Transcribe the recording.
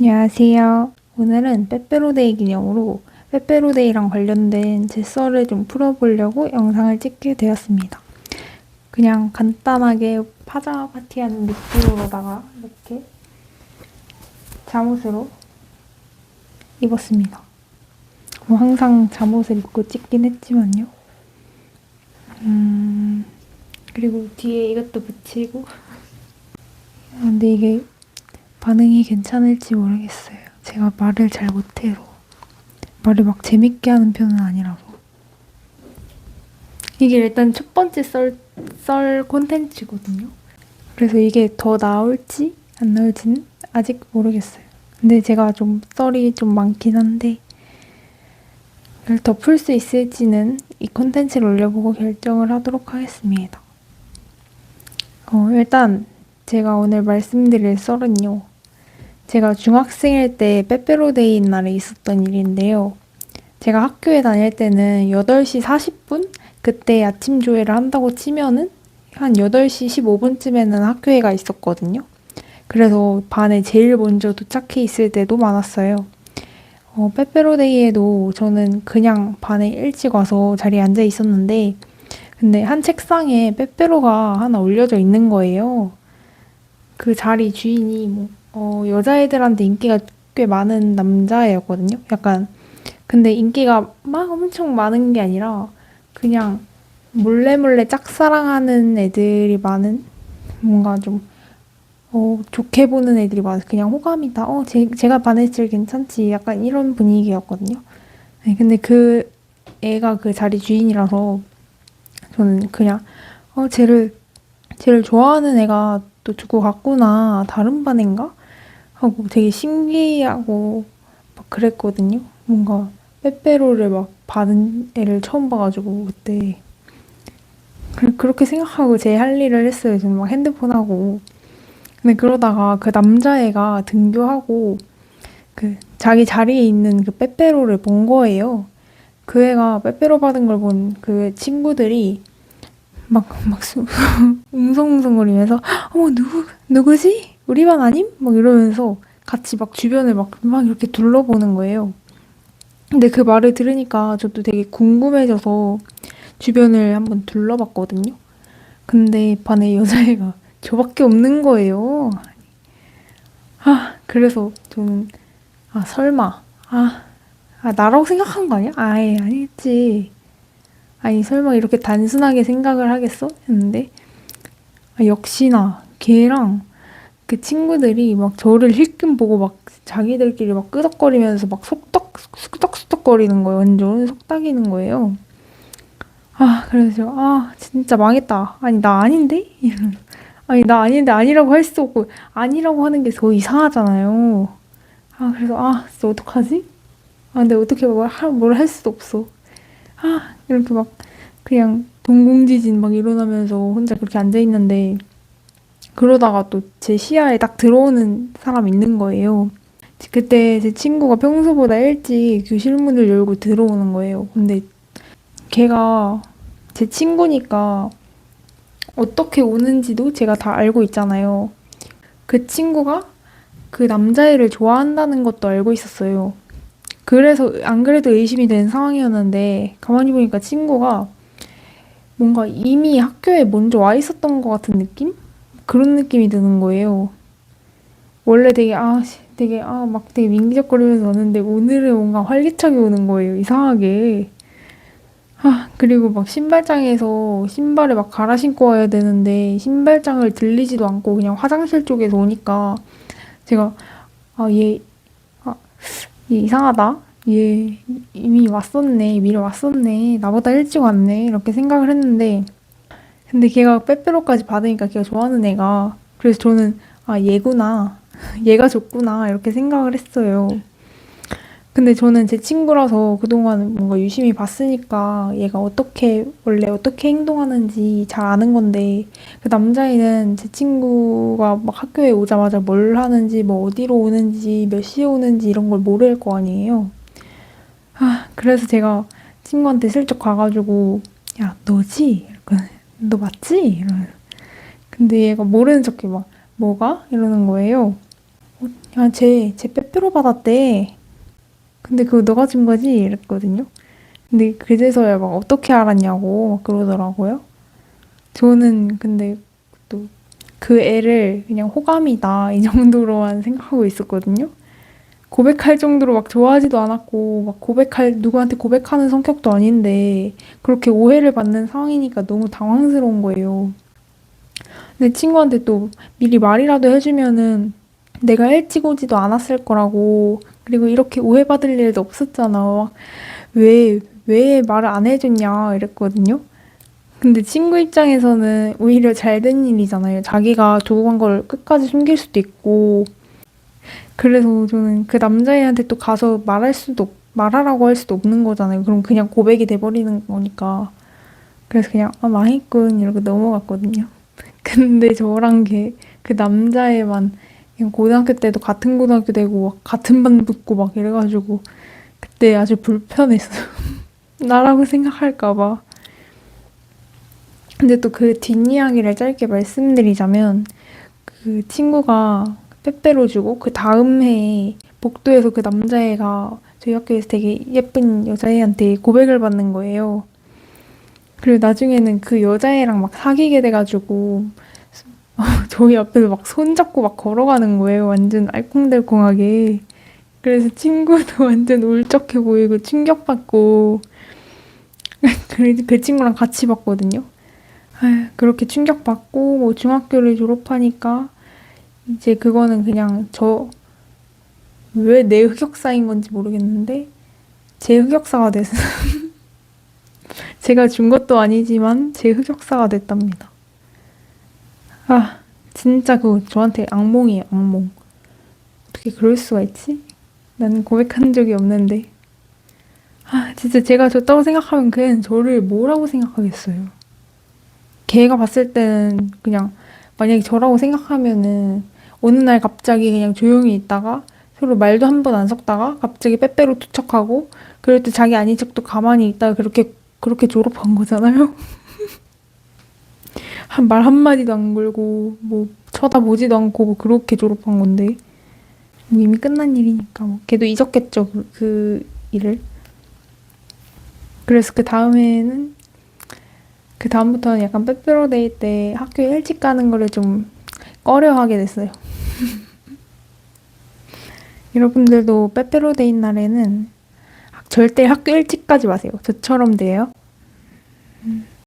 안녕하세요. 오늘은 빼빼로데이 기념으로 빼빼로데이랑 관련된 제 썰을 좀 풀어보려고 영상을 찍게 되었습니다. 그냥 간단하게 파자마 파티하는 느낌으로다가 이렇게 잠옷으로 입었습니다. 뭐 항상 잠옷을 입고 찍긴 했지만요. 음, 그리고 뒤에 이것도 붙이고. 근데 이게 반응이 괜찮을지 모르겠어요. 제가 말을 잘 못해서. 말을 막 재밌게 하는 편은 아니라서. 이게 일단 첫 번째 썰, 썰 콘텐츠거든요. 그래서 이게 더 나올지 안 나올지는 아직 모르겠어요. 근데 제가 좀 썰이 좀 많긴 한데, 이걸 더 풀 수 있을지는 이 콘텐츠를 올려보고 결정을 하도록 하겠습니다. 어, 일단 제가 오늘 말씀드릴 썰은요. 제가 중학생일 때 빼빼로데이 날에 있었던 일인데요. 제가 학교에 다닐 때는 8시 40분? 그때 아침 조회를 한다고 치면은 한 8시 15분쯤에는 학교에 가 있었거든요. 그래서 반에 제일 먼저 도착해 있을 때도 많았어요. 어, 빼빼로데이에도 저는 그냥 반에 일찍 와서 자리에 앉아 있었는데, 근데 한 책상에 빼빼로가 하나 올려져 있는 거예요. 그 자리 주인이 뭐, 어, 여자애들한테 인기가 꽤 많은 남자애였거든요. 약간, 근데 인기가 막 엄청 많은 게 아니라, 그냥 몰래 몰래 짝사랑하는 애들이 많은, 뭔가 좀, 어, 좋게 보는 애들이 많아서 그냥 호감이다. 어, 제, 제가 반했을 괜찮지. 약간 이런 분위기였거든요. 네, 근데 그 애가 그 자리 주인이라서 저는 그냥, 어, 쟤를, 쟤를 좋아하는 애가 또 두고 갔구나. 다른 반인가? 하고 되게 신기하고 막 그랬거든요. 뭔가 빼빼로를 막 받은 애를 처음 봐가지고 그때. 그- 그렇게 생각하고 제 할 일을 했어요. 저는 막 핸드폰 하고. 근데 그러다가 그 남자애가 등교하고 그 자기 자리에 있는 그 빼빼로를 본 거예요. 그 애가 빼빼로 받은 걸 본 그 친구들이 막, 막, 수- 웅성웅성거리면서, 어머, 누구, 누구지? 우리 반 아님? 막 이러면서 같이 막 주변을 막, 막 이렇게 둘러보는 거예요. 근데 그 말을 들으니까 저도 되게 궁금해져서 주변을 한번 둘러봤거든요. 근데 반에 여자애가 저밖에 없는 거예요. 아, 그래서 저는, 아, 설마, 아, 아, 나라고 생각한 거 아니야? 아예 아니겠지. 아니, 설마 이렇게 단순하게 생각을 하겠어? 했는데, 아, 역시나, 걔랑 그 친구들이 막 저를 힐끔 보고 막 자기들끼리 막 끄덕거리면서 막 속닥, 속닥속닥거리는 거예요. 완전 속닥이는 거예요. 아, 그래서 아, 진짜 망했다. 아니, 나 아닌데? 이러면서. 아니, 나 아닌데 아니라고 할 수 없고, 아니라고 하는 게 더 이상하잖아요. 아, 그래서, 아, 진짜 어떡하지? 아, 근데 어떻게 뭘 할 수도 없어. 아, 이렇게 막, 그냥 동공지진 막 일어나면서 혼자 그렇게 앉아 있는데, 그러다가 또 제 시야에 딱 들어오는 사람 있는 거예요. 그때 제 친구가 평소보다 일찍 교실 문을 열고 들어오는 거예요. 근데 걔가 제 친구니까 어떻게 오는지도 제가 다 알고 있잖아요. 그 친구가 그 남자애를 좋아한다는 것도 알고 있었어요. 그래서 안 그래도 의심이 된 상황이었는데 가만히 보니까 친구가 뭔가 이미 학교에 먼저 와 있었던 것 같은 느낌? 그런 느낌이 드는 거예요. 원래 되게 아 씨, 되게 아 막 되게 민기적거리면서 오는데 오늘은 뭔가 활기차게 오는 거예요. 이상하게. 아 그리고 막 신발장에서 신발을 막 갈아 신고 와야 되는데 신발장을 들리지도 않고 그냥 화장실 쪽에서 오니까 제가 아얘 아, 얘 이상하다. 얘 이미 왔었네. 미리 왔었네. 나보다 일찍 왔네. 이렇게 생각을 했는데 근데 걔가 빼빼로까지 받으니까 걔가 좋아하는 애가 그래서 저는 아 얘구나. 얘가 좋구나. 이렇게 생각을 했어요. 근데 저는 제 친구라서 그동안 뭔가 유심히 봤으니까 얘가 어떻게 원래 어떻게 행동하는지 잘 아는 건데 그 남자애는 제 친구가 막 학교에 오자마자 뭘 하는지 뭐 어디로 오는지 몇 시에 오는지 이런 걸 모를 거 아니에요. 아 그래서 제가 친구한테 슬쩍 가가지고 야 너지? 이러니까 너 맞지? 이러면서 근데 얘가 모르는 척해 막 뭐가? 이러는 거예요. 야, 쟤, 쟤 빼빼로 받았대. 근데 그거 너가 준 거지? 이랬거든요. 근데 그제서야 막 어떻게 알았냐고 막 그러더라고요. 저는 근데 또 그 애를 그냥 호감이다 이 정도로만 생각하고 있었거든요. 고백할 정도로 막 좋아하지도 않았고 막 고백할 누구한테 고백하는 성격도 아닌데 그렇게 오해를 받는 상황이니까 너무 당황스러운 거예요. 근데 친구한테 또 미리 말이라도 해주면은 내가 일찍 오지도 않았을 거라고 그리고 이렇게 오해받을 일도 없었잖아. 왜, 왜 말을 안 해줬냐 이랬거든요. 근데 친구 입장에서는 오히려 잘 된 일이잖아요. 자기가 조그만 걸 끝까지 숨길 수도 있고. 그래서 저는 그 남자애한테 또 가서 말할 수도, 없- 말하라고 할 수도 없는 거잖아요. 그럼 그냥 고백이 돼버리는 거니까. 그래서 그냥, 아, 망했군. 이러고 넘어갔거든요. 근데 저랑 걔, 그 남자애만 고등학교 때도 같은 고등학교 되고, 막 같은 반 붙고 막 이래가지고, 그때 아주 불편했어요. 나라고 생각할까봐. 근데 또 그 뒷이야기를 짧게 말씀드리자면 그 친구가 빼빼로 주고 그 다음 해에 복도에서 그 남자애가 저희 학교에서 되게 예쁜 여자애한테 고백을 받는 거예요. 그리고 나중에는 그 여자애랑 막 사귀게 돼가지고 저희 앞에서 막 손잡고 막 걸어가는 거예요. 완전 알콩달콩하게. 그래서 친구도 완전 울적해 보이고 충격받고 그래서 그 친구랑 같이 봤거든요. 그렇게 충격받고 뭐 중학교를 졸업하니까 이제 그거는 그냥 저 왜 내 흑역사인 건지 모르겠는데 제 흑역사가 됐어. 제가 준 것도 아니지만 제 흑역사가 됐답니다. 아, 진짜 그거 저한테 악몽이에요, 악몽. 어떻게 그럴 수가 있지? 나는 고백한 적이 없는데. 아, 진짜 제가 줬다고 생각하면 걔는 저를 뭐라고 생각하겠어요. 걔가 봤을 때는 그냥 만약에 저라고 생각하면은 어느 날 갑자기 그냥 조용히 있다가 서로 말도 한 번 안 섞다가 갑자기 빼빼로 투척하고 그럴 때 자기 아닌 척도 가만히 있다가 그렇게 그렇게 졸업한 거잖아요. 한 말 한마디도 안 걸고 뭐 쳐다보지도 않고 뭐 그렇게 졸업한 건데 뭐 이미 끝난 일이니까 뭐 걔도 잊었겠죠 그, 그 일을. 그래서 그 다음에는 그 다음부터는 약간 빼빼로데이 때 학교에 일찍 가는 거를 좀 꺼려하게 됐어요. 여러분들도 빼빼로데이 날에는 절대 학교 일찍 가지 마세요. 저처럼 돼요. 음.